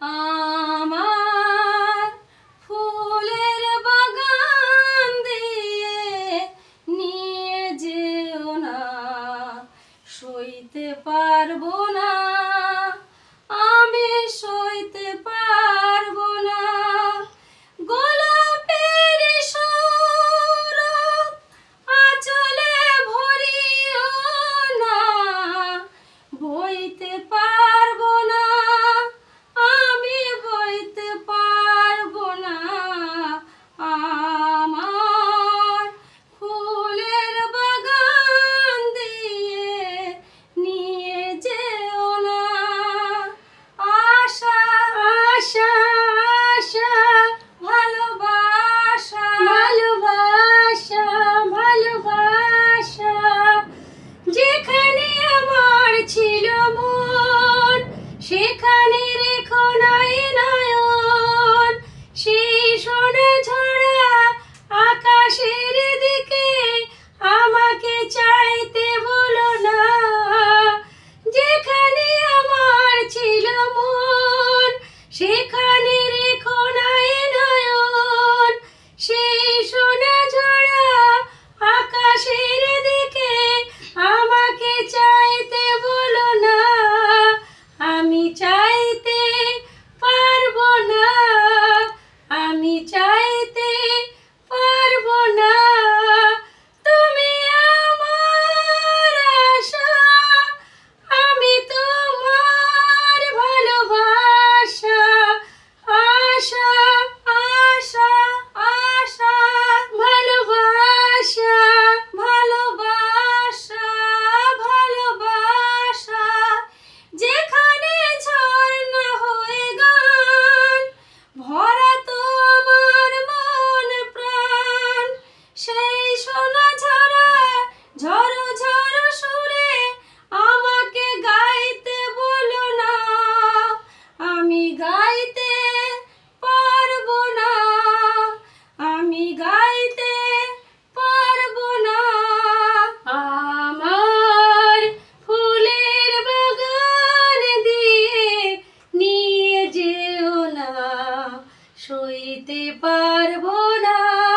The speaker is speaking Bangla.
আমার ফুলের বাগান দিয়ে নিয়ে যেও না, সইতে পারব না, আমি সইতে পারব না। গোলাপের সৌরভ আচলে ভরিও না, বইতে পার সইতে পারব না।